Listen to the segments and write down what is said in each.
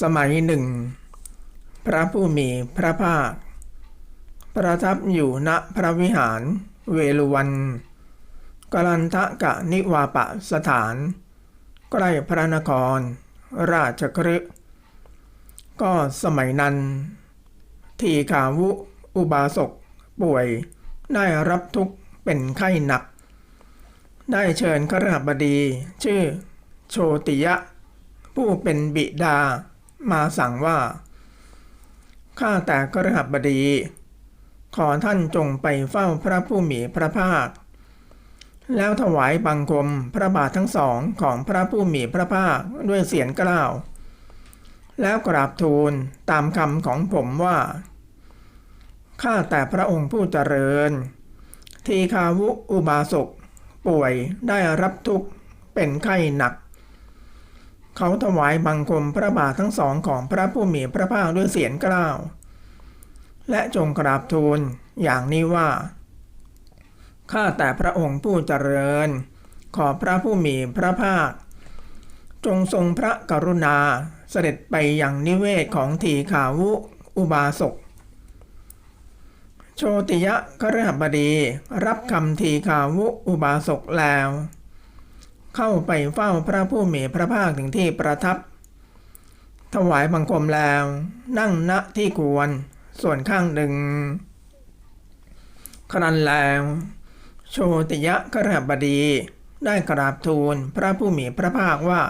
สมัยหนึ่ง พระผู้มีพระภาค ประทับอยู่ณพระวิหารเวลุวันกลันทะกะนิวาปะสถาน ใกล้พระนคร ราชครึก็สมัยนั้น ทีขาวุอุบาสกป่วยได้รับทุกข์เป็นไข้หนัก ได้เชิญครหบดีชื่อโชติยะ ผู้เป็นบิดา มาสั่งว่า ข้าแต่กระหับดี ขอท่านจงไปเฝ้าพระผู้มีพระภาค แล้วถวายบังคมพระบาททั้งสองของพระผู้มีพระภาคด้วยเสียงกล้าว แล้วกราบทูลตามคำของผมว่า ข้าแต่พระองค์ผู้เจริญ ทีคาวุอุบาสกป่วยได้รับทุกข์เป็นไข้หนัก เขาถวายบังคมพระบาททั้งสองของพระผู้มีพระภาคด้วยเสียงกล้าว และจงกราบทูลอย่างนี้ว่า ข้าแต่พระองค์ผู้เจริญ ขอพระผู้มีพระภาค จงทรงพระกรุณาเสด็จไปอย่างนิเวศของทีขาวุอุบาสก โชติยะกฤหบดีรับคำทีขาวุอุบาสกแล้ว เข้าไปเฝ้าพระผู้มีพระภาคถึงที่ประทับ ถวายบังคมแล้ว นั่งณที่ควรส่วนข้างหนึ่ง ครันแล้ว โชติยะกฤหบดีได้กราบทูลพระผู้มีพระภาคว่า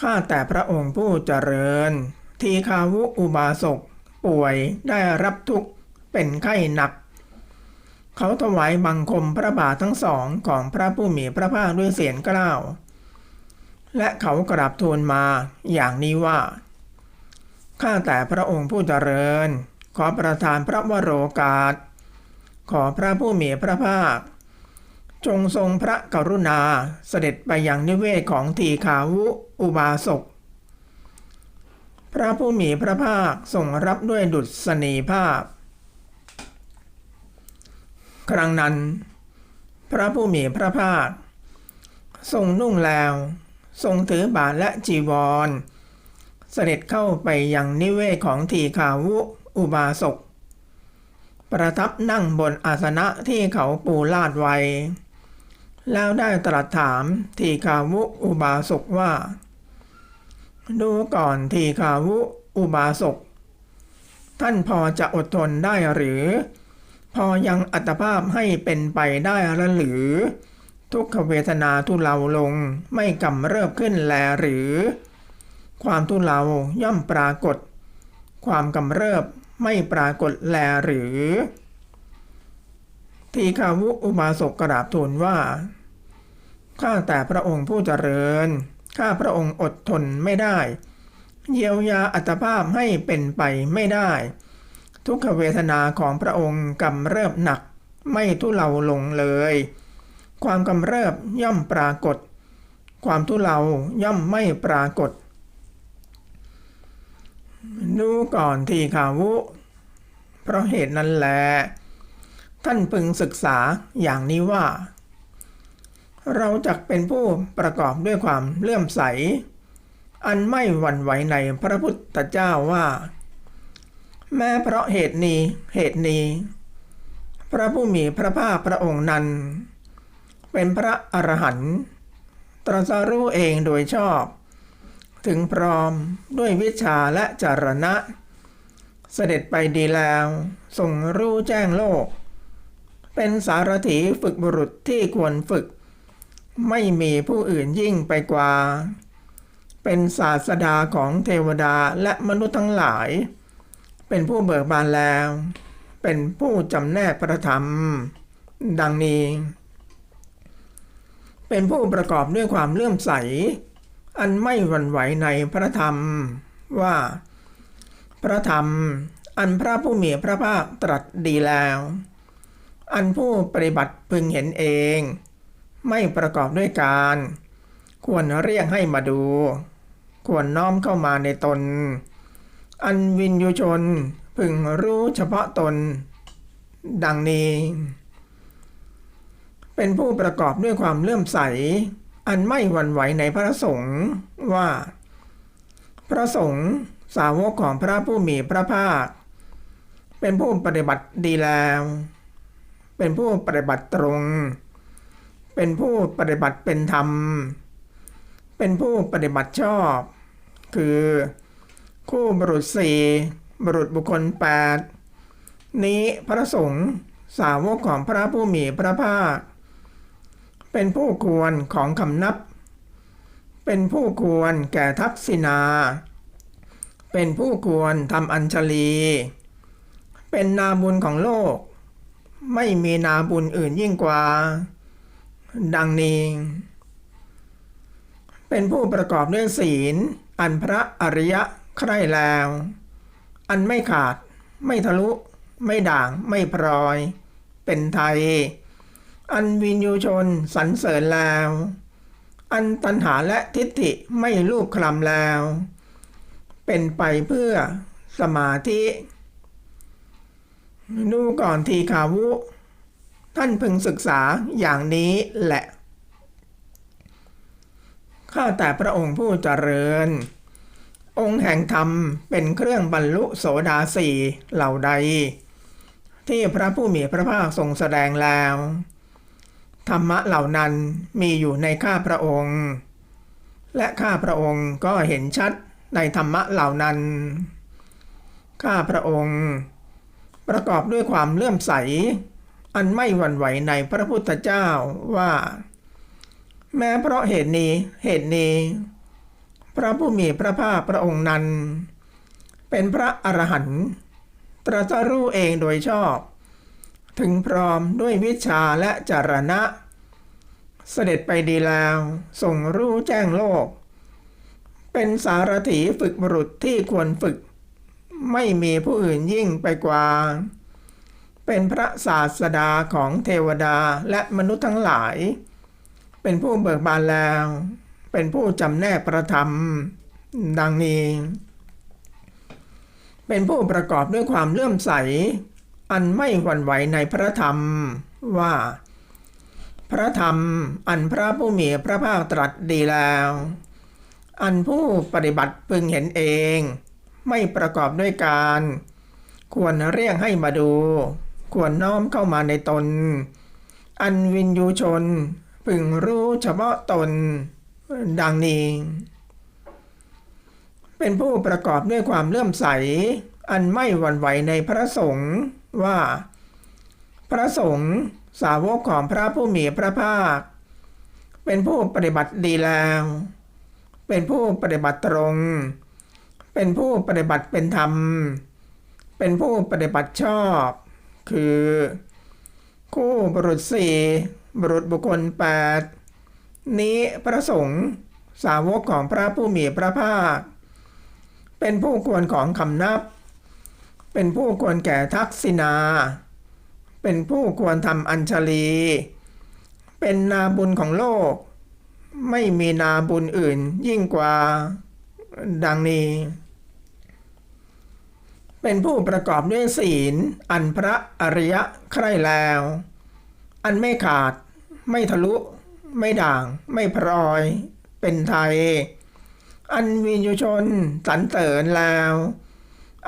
ข้าแต่พระองค์ผู้เจริญ ทีคาวุอุบาสกป่วยได้รับทุกข์เป็นไข้หนัก เขาถวายบังคมพระบาททั้งสองของพระผู้มีพระภาคด้วยเสียงกล้าว และเขากราบทูลมาอย่างนี้ว่า ข้าแต่พระองค์ผู้เจริญ ขอประทานพระวโรกาส ขอพระผู้มีพระภาค จงทรงพระกรุณาเสด็จไปยังนิเวศของทีขาวุอุบาสก พระผู้มีพระภาคทรงรับด้วยดุษณีภาพ ครั้งนั้น พระผู้มีพระภาค ทรงนุ่งแล้ว ทรงถือบาทและจีวร เสด็จเข้าไปยังนิเวศของทีขาวุอุบาสกประทับนั่งบนอาสนะที่เขาปูลาดไว้ แล้วได้ตรัสถามทีขาวุอุบาสกว่า ดูก่อนทีขาวุอุบาสกท่านพอจะอดทนได้หรือ พอยังอัตภาพให้เป็นไปได้ล้วหรือ ทุกขเวทนาทุเลาลงไม่กำเริบขึ้นแลหรือ ความทุเลาย่อมปรากฏ ความกำเริบไม่ปรากฏแลหรือ ทีขาวุอุบาสกกราบทูลว่าข้าแต่พระองค์ผู้เจริญ ข้าพระองค์อดทนไม่ได้ เยียวยาอัตภาพให้เป็นไปไม่ได้ ทุกขเวทนาของพระองค์กำเริบหนัก ไม่ทุเลาลงเลย ความกำเริบย่อมปรากฏ ความทุเลาย่อมไม่ปรากฏ ดูก่อนทีขาวุ เพราะเหตุนั้นแหละท่านพึงศึกษาอย่างนี้ว่า เราจักเป็นผู้ประกอบด้วยความเลื่อมใส อันไม่หวั่นไหวในพระพุทธเจ้าว่า แม้เพราะเหตุนี้เหตุนี้ พระผู้มีพระภาคพระองค์นั้น เป็นพระอรหันต์ตรัสรู้เองโดยชอบ ถึงพร้อมด้วยวิชาและจารณะ เสด็จไปดีแล้วทรงรู้แจ้งโลก เป็นสารถีฝึกบุรุษที่ควรฝึก ไม่มีผู้อื่นยิ่งไปกว่า เป็นศาสดาของเทวดาและมนุษย์ทั้งหลาย เป็นผู้เบิกบานแล้ว เป็นผู้จำแนกพระธรรม ดังนี้ เป็นผู้ประกอบด้วยความเลื่อมใส อันไม่หวั่นไหวในพระธรรมว่า พระธรรมอันพระผู้มีพระภาคตรัสดีแล้ว อันผู้ปฏิบัติพึงเห็นเอง ไม่ประกอบด้วยการ ควรเรียกให้มาดู ควรน้อมเข้ามาในตน อันวินยูชนพึงรู้เฉพาะตน ดังนี้ เป็นผู้ประกอบด้วยความเลื่อมใส อันไม่หวั่นไหวในพระสงฆ์ว่า พระสงฆ์สาวกของพระผู้มีพระภาค เป็นผู้ปฏิบัติดีแล้ว เป็นผู้ปฏิบัติตรง เป็นผู้ปฏิบัติเป็นธรรม เป็นผู้ปฏิบัติชอบ คือ คู่บรุษสี่บรุษบุคคลแปดนี้พระสงฆ์สาวกของพระผู้มีพระภาค เป็นผู้ควรของคำนับ เป็นผู้ควรแก่ทักษิณาเป็นผู้ควรทำอัญชลี เป็นนาบุญของโลก ไม่มีนาบุญอื่นยิ่งกว่า ดังนี้ เป็นผู้ประกอบด้วยศีล อันพระอริยะ ใคร่แล้ว อันไม่ขาด ไม่ทะลุ ไม่ด่าง ไม่พรอย เป็นไทย อันวินยูชนสรรเสริญแล้ว อันตัณหาและทิฏฐิไม่ลูกคลำแล้ว เป็นไปเพื่อสมาธิ ดูก่อนทีขาวุ ท่านพึงศึกษาอย่างนี้แหละ ข้าแต่พระองค์ผู้เจริญ องค์แห่งธรรมเป็นเครื่องบรรลุโสดาสีเหล่าใด ที่พระผู้มีพระภาคทรงแสดงแล้ว ธรรมะเหล่านั้นมีอยู่ในข้าพระองค์ และข้าพระองค์ก็เห็นชัดในธรรมะเหล่านั้น ข้าพระองค์ ประกอบด้วยความเลื่อมใส อันไม่หวั่นไหวในพระพุทธเจ้าว่า แม้เพราะเหตุนี้เหตุนี้ พระผู้มีพระภาคพระองค์นั้น เป็นพระอรหันต์ตรัสรู้เองโดยชอบ ถึงพร้อมด้วยวิชาและจารณะ เสด็จไปดีแล้วส่งรู้แจ้งโลก เป็นสารถีฝึกบุรุษที่ควรฝึก ไม่มีผู้อื่นยิ่งไปกว่า เป็นพระศาสดาของเทวดาและมนุษย์ทั้งหลาย เป็นผู้เบิกบานแล้ว เป็นผู้จำแนกประธรรม ดังนี้ เป็นผู้ประกอบด้วยความเลื่อมใส อันไม่หวั่นไหวในพระธรรมว่า พระธรรมอันพระผู้มีพระภาคตรัสดีแล้ว อันผู้ปฏิบัติพึงเห็นเอง ไม่ประกอบด้วยการ ควรเรียกให้มาดู ควรน้อมเข้ามาในตน อันวินยูชนพึงรู้เฉพาะตน ดังนี้ เป็นผู้ประกอบด้วยความเลื่อมใส อันไม่หวั่นไหวในพระสงฆ์ว่า พระสงฆ์สาวกของพระผู้มีพระภาค เป็นผู้ปฏิบัติดีแล้ว เป็นผู้ปฏิบัติตรง เป็นผู้ปฏิบัติเป็นธรรม เป็นผู้ปฏิบัติชอบ คือ คู่บุรุษสี่บุรุษบุคคลแปด นี้พระสงฆ์สาวกของพระผู้มีพระภาค เป็นผู้ควรของคำนับ เป็นผู้ควรแก่ทักษิณาเป็นผู้ควรทำอัญชลี เป็นนาบุญของโลก ไม่มีนาบุญอื่นยิ่งกว่าดังนี้ เป็นผู้ประกอบด้วยศีล อันพระอริยะใคร่แล้ว อันไม่ขาดไม่ทะลุ ไม่ด่างไม่พรอย เป็นไทย อันวินยูชนสรรเสริญแล้ว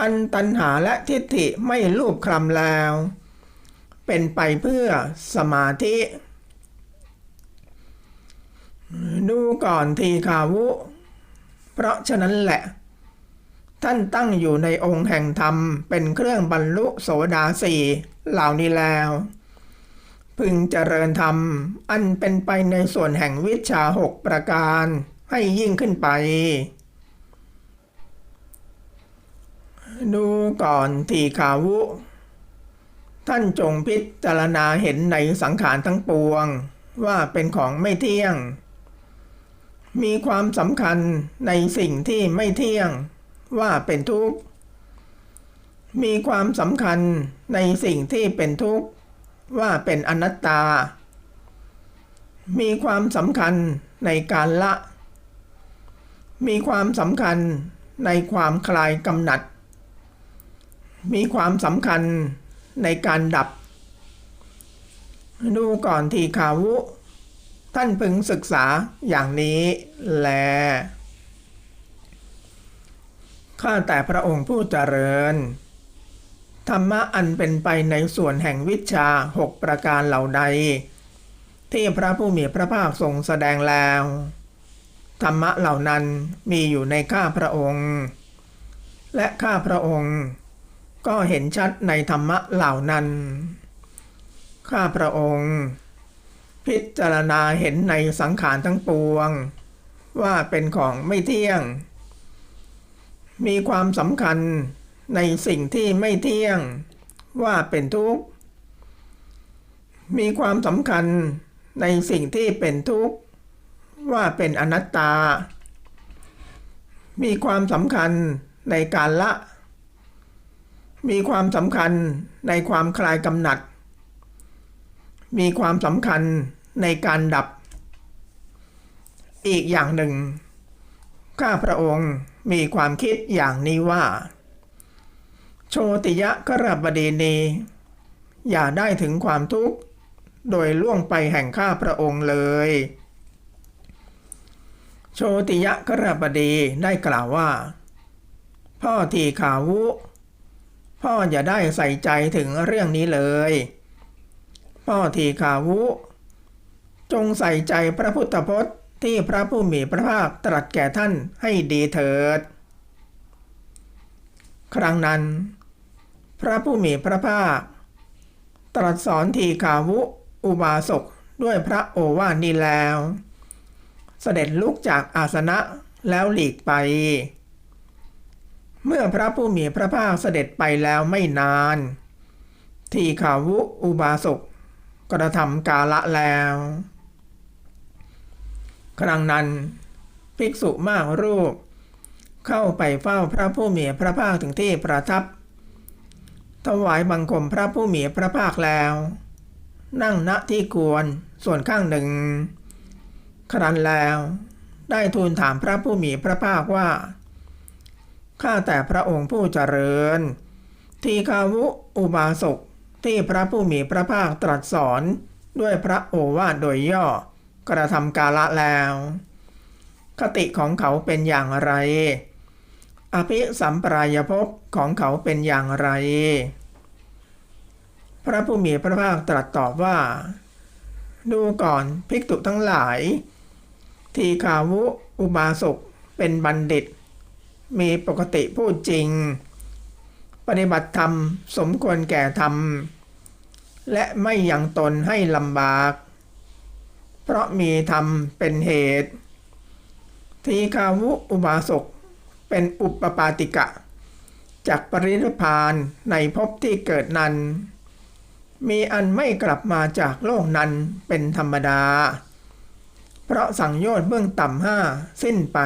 อันตัณหาและทิฏฐิไม่ลูบคลำแล้ว เป็นไปเพื่อสมาธิ ดูก่อนทีขาวุ เพราะฉะนั้นแหละ ท่านตั้งอยู่ในองค์แห่งธรรมเป็นเครื่องบรรลุโสดาสีเหล่านี้แล้ว พึงเจริญธรรม อันเป็นไปในส่วนแห่งวิชาหกประการให้ยิ่งขึ้นไป ดูก่อนทีขาวุ ท่านจงพิจารณาเห็นในสังขารทั้งปวง ว่าเป็นของไม่เที่ยง มีความสำคัญในสิ่งที่ไม่เที่ยง ว่าเป็นทุกข์ มีความสำคัญในสิ่งที่เป็นทุกข์ ว่าเป็นอนัตตา มีความสำคัญในการละ มีความสำคัญในความคลายกำหนัด มีความสำคัญในการดับ ดูก่อนทีขาวุ ท่านพึงศึกษาอย่างนี้แล ข้าแต่พระองค์ผู้เจริญ ธรรมะอันเป็นไปในส่วนแห่งวิชาหกประการเหล่าใด ที่พระผู้มีพระภาคทรงแสดงแล้ว ธรรมะเหล่านั้นมีอยู่ในข้าพระองค์ และข้าพระองค์ก็เห็นชัดในธรรมะเหล่านั้น ข้าพระองค์ พิจารณาเห็นในสังขารทั้งปวง ว่าเป็นของไม่เที่ยง มีความสำคัญ ในสิ่งที่ไม่เที่ยงว่าเป็นทุกข์ มีความสำคัญในสิ่งที่เป็นทุกข์ ว่าเป็นอนัตตา มีความสำคัญในการละ มีความสำคัญในความคลายกำหนัด มีความสำคัญในการดับ อีกอย่างหนึ่ง ข้าพระองค์มีความคิดอย่างนี้ว่า โชติยะกรบดีนี อย่าได้ถึงความทุกข์ โดยล่วงไปแห่งข้าพระองค์เลย โชติยะกรบดีได้กล่าวว่า พ่อทีขาวุ พ่ออย่าได้ใส่ใจถึงเรื่องนี้เลย พ่อทีขาวุ จงใส่ใจพระพุทธพจน์ที่พระผู้มีพระภาคตรัสแก่ท่านให้ดีเถิด ครั้งนั้น พระผู้มีพระภาค ตรัสสอนทีขาวุ อุบาสกด้วยพระโอวาทนี้แล้ว เสด็จลุกจากอาสนะแล้วหลีกไป เมื่อพระผู้มีพระภาคเสด็จไปแล้วไม่นาน ทีขาวุอุบาสกกระทำกาละแล้ว ครั้งนั้น ภิกษุมากรูป เข้าไปเฝ้าพระผู้มีพระภาคถึงที่ประทับ ถวายบังคมพระผู้มีพระภาคแล้ว นั่งณที่ควรส่วนข้างหนึ่ง ครั้นแล้ว ได้ทูลถามพระผู้มีพระภาคว่า ข้าแต่พระองค์ผู้เจริญ ทีคาวุอุบาสกที่พระผู้มีพระภาคตรัสสอนด้วยพระโอวาทโดยย่อกระทำกาละแล้ว คติของเขาเป็นอย่างไร อภิสัมปรายภพของเขาเป็นอย่างไร พระผู้มีพระภาคตรัสตอบว่า ดูก่อนภิกษุทั้งหลาย ทีคาวุอุบาสกเป็นบัณฑิต มีปกติพูดจริง ปฏิบัติธรรมสมควรแก่ธรรม และไม่ยังตนให้ลำบาก เพราะมีธรรมเป็นเหตุ ทีคาวุอุบาสก เป็นอุปปาติกะ จากปรินิพานในภพที่เกิดนั้น มีอันไม่กลับมาจากโลกนั้นเป็นธรรมดา เพราะสังโยชน์เบื้องต่ำห้าสิ้นไป